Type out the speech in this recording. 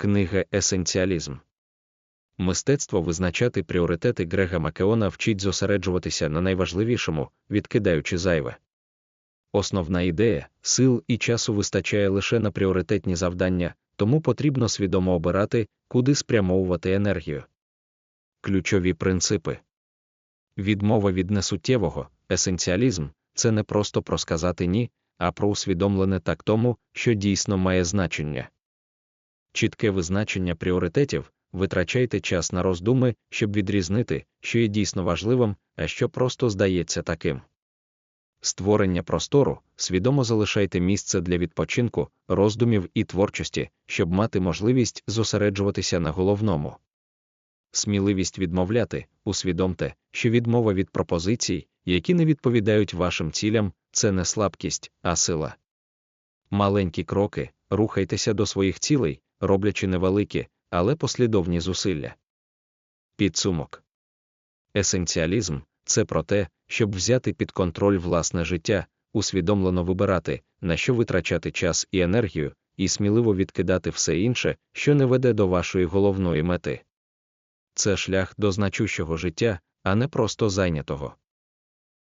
Книга Есенціалізм. Мистецтво визначати пріоритети Грега Макеона вчить зосереджуватися на найважливішому, відкидаючи зайве. Основна ідея сил і часу вистачає лише на пріоритетні завдання, тому потрібно свідомо обирати, куди спрямовувати енергію. Ключові принципи відмова від несуттєвого, есенціалізм це не просто про сказати ні, а про усвідомлене так тому, що дійсно має значення. Чітке визначення пріоритетів витрачайте час на роздуми, щоб відрізнити, що є дійсно важливим, а що просто здається таким. Створення простору свідомо залишайте місце для відпочинку, роздумів і творчості, щоб мати можливість зосереджуватися на головному. Сміливість відмовляти, усвідомте, що відмова від пропозицій, які не відповідають вашим цілям, це не слабкість, а сила. Маленькі кроки, рухайтеся до своїх цілей, роблячи невеликі, але послідовні зусилля. Підсумок Есенціалізм це про те, щоб взяти під контроль власне життя, усвідомлено вибирати, на що витрачати час і енергію, і сміливо відкидати все інше, що не веде до вашої головної мети. Це шлях до значущого життя, а не просто зайнятого.